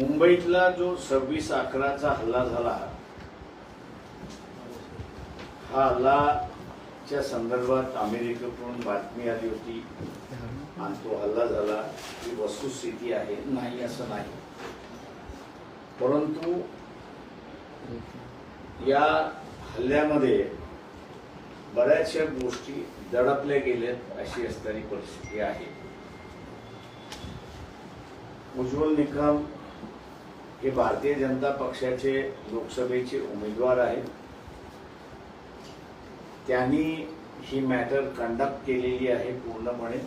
मुंबईतला जो सव्वीस अकराचा हल्ला झाला हा हल्लाच्या संदर्भात अमेरिकेकडून बातमी आली होती आणि तो हल्ला झाला ही वस्तुस्थिती आहे नाही असं नाही. परंतु या हल्ल्यामध्ये बऱ्याचशा गोष्टी दडपल्या गेल्यात अशी असणारी परिस्थिती आहे. उज्ज्वल निकम हे भारतीय जनता पक्षाचे लोकसभेचे उमेदवार आहेत. त्यांनी ही मॅटर कंडक्ट केलेली आहे पूर्णपणे.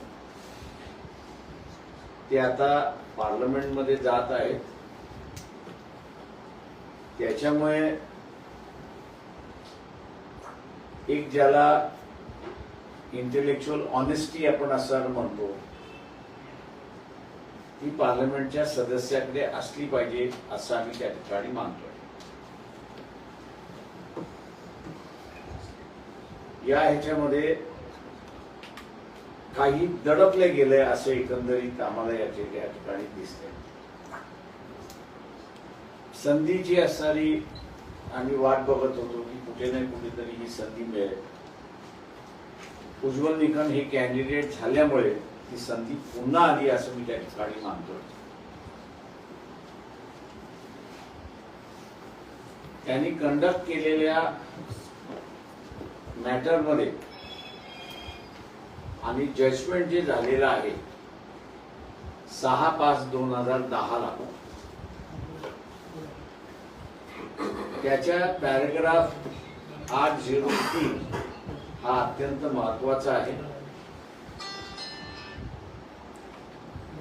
ते आता पार्लमेंटमध्ये जात आहेत. त्याच्यामुळे एक ज्याला इंटेलेक्च्युअल ऑनेस्टी आपण असं म्हणतो ही पार्लमेंटच्या सदस्याकडे असली पाहिजे असं आम्ही त्या ठिकाणी मानतोय. या ह्याच्यामध्ये काही दडपले गेले असं एकंदरीत आम्हाला याचे या ठिकाणी दिसते. संधीची असणारी आम्ही वाट बघत होतो की कुठे नाही कुठेतरी ही संधी मिळेल. उज्ज्वल निकम हे कॅन्डिडेट झाल्यामुळे ही संधी पुन्हा आली असं मी त्या ठिकाणी मानतो त्यांनी कंडक्ट केलेल्या मॅटरमध्ये आणि जजमेंट जे झालेलं आहे सहा पाच दोन हजार दहाला. त्याच्या पॅरेग्राफ आठ झिरो तीन हा अत्यंत महत्त्वाचा आहे.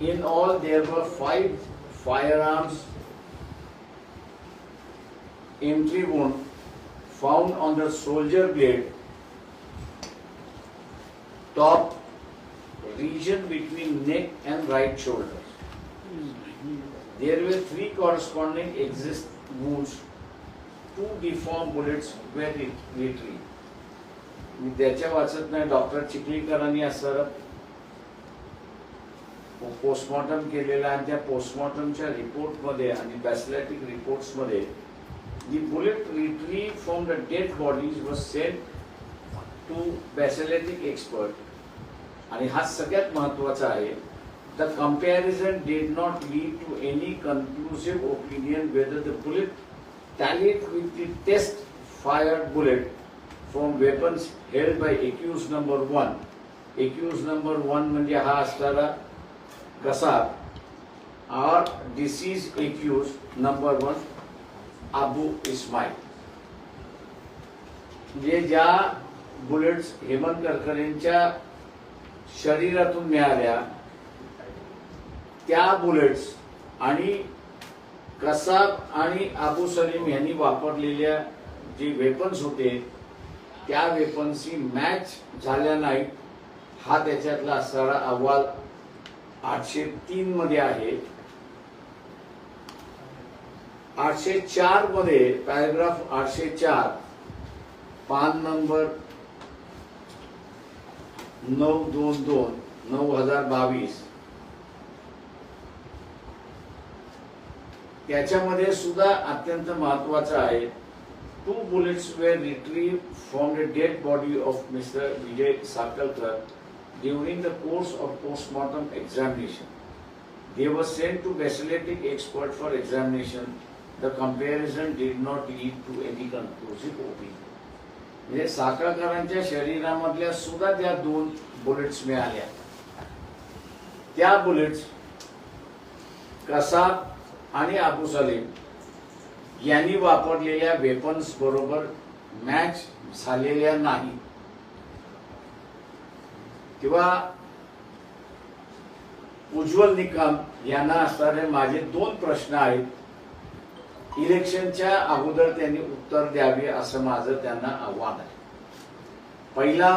In all, there were five firearms entry wound found on the soldier blade top region between neck and right shoulder. There were three corresponding exist wounds. Two deformed bullets were retrieved. मी त्याच्या वाचत नाही doctor चिखलीकरांनी असं postmortem केलेला आणि त्या पोस्टमॉर्टमच्या रिपोर्टमध्ये आणि ballistic रिपोर्ट्समध्ये the bullet retrieved from the dead bodies was sent to ballistic expert आणि हा सगळ्यात महत्त्वाचा आहे the comparison did not lead to any conclusive opinion whether the bullet tallied with the test fired bullet from weapons held by accused number one accused number one म्हणजे हा असणारा कसा or deceased accused number one Abu Ismail म्हणजे ज्या bullets Hemant करकरेंच्या शरीरातून मिळाल्या त्या bullets आणि कसाब आणि अबू सलीम यांनी वापरलेल्या जे वेपन्स होते त्या वेपन्सची मॅच झाल्या नाहीत. हा त्याच्यातला असणारा अहवाल आठशे तीन मध्ये आहे. आठशे चारमध्ये पॅराग्राफ आठशे चार पान नंबर नऊ दोन दोन नऊ हजार बावीस. त्याच्यामध्ये सुद्धा अत्यंत महत्वाचं आहे. Two bullets were retrieved from the dead body of mister Vijay Sakalkar during the course of postmortem examination. They were sent to bacillatic expert for examination. The comparison did not lead to any conclusive opinion. म्हणजे साखळकरांच्या शरीरामधल्या सुद्धा त्या दोन bullets मिळाल्या त्या bullets Kasab आणि अबू सलीम यांनी वापरलेल्या weapons बरोबर मॅच झालेल्या नाही किंवा उज्ज्वल निकम यांना असणारे माझे दोन प्रश्न आहेत. इलेक्शनच्या अगोदर त्यांनी उत्तर द्यावे असं माझं त्यांना आव्हान आहे. पहिला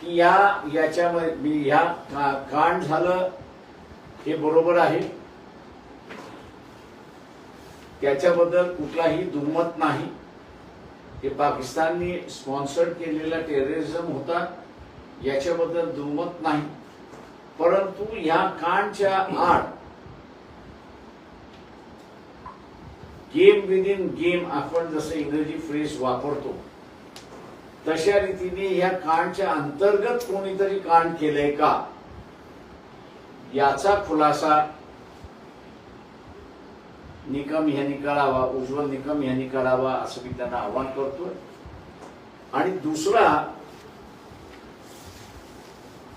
की या याच्यामध्ये मी ह्या कांड झालं हे बरोबर आहे. त्याच्याबद्दल कुठलाही दुमत नाही. हे पाकिस्ताननी स्पॉन्सर्ड केलेला टेररिझम होता याच्याबद्दल दुमत नाही. परंतु ह्या कांडच्या आड गेम विद इन गेम आपण जसं इंग्रजी फ्रेज वापरतो तशा रीतीने या कांडच्या अंतर्गत कोणीतरी कांड केलंय का? याचा खुलासा निकम यांनी करावा उज्ज्वल निकम ह्यांनी करावा असं मी त्यांना आव्हान करतोय. आणि दुसरा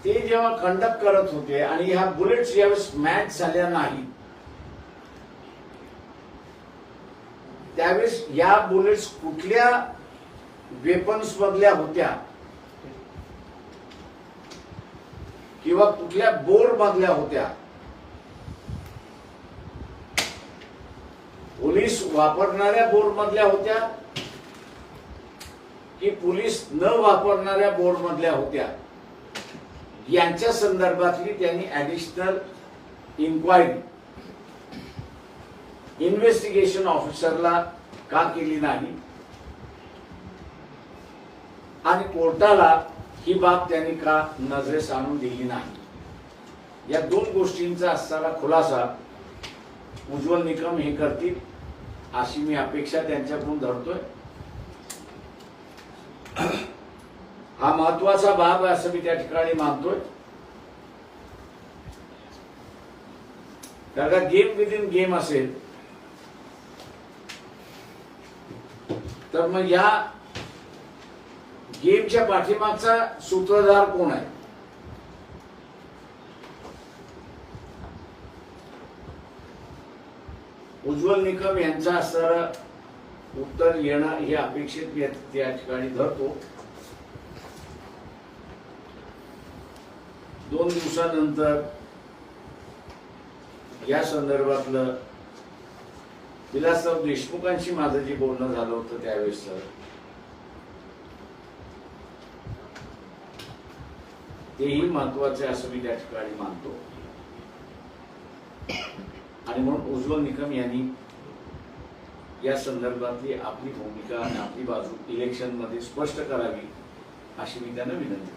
ते जेव्हा कंडक्ट करत होते आणि ह्या बुलेट्स यावेळेस मॅच झाल्या नाही त्यावेळेस या बुलेट्स कुठल्या वेपन्स मधल्या होत्या? किंवा कुठल्या बोर मधल्या होत्या? पोलीस वापरणाऱ्या बोर्ड मधल्या होत्या की पोलीस न वापरणाऱ्या बोर्ड मधल्या होत्या? यांच्या संदर्भातली त्यांनी ऍडिशनल इन्क्वायरी इन्व्हेस्टिगेशन ऑफिसरला का केली नाही? आणि कोर्टाला ही बाब त्यांनी का नजरेस आणून दिली नाही? या दोन गोष्टींचा असणारा खुलासा उज्ज्वल निकम हे करतील अशी मी अपेक्षा त्यांच्याकडून धरतोय. हा महत्त्वाचा बाब आहे असं मी त्या ठिकाणी मानतोय. कारण का गेम विद इन गेम असेल तर मग या गेमच्या पाठीमागचा सूत्रधार कोण आहे? उज्ज्वल निकम यांचा असणारा उत्तर येणं हे अपेक्षित या त्या ठिकाणी धरतो. दोन दिवसानंतर या संदर्भातलं विलासराव देशमुखांशी माझं जे बोलणं झालं होतं त्यावेळेस तेही महत्त्वाचे असं मी त्या ठिकाणी मानतो. आणि म्हणून उज्ज्वल निकम यांनी या संदर्भातली आपली भूमिका आणि आपली बाजू इलेक्शनमध्ये स्पष्ट करावी अशी मी त्यांना विनंती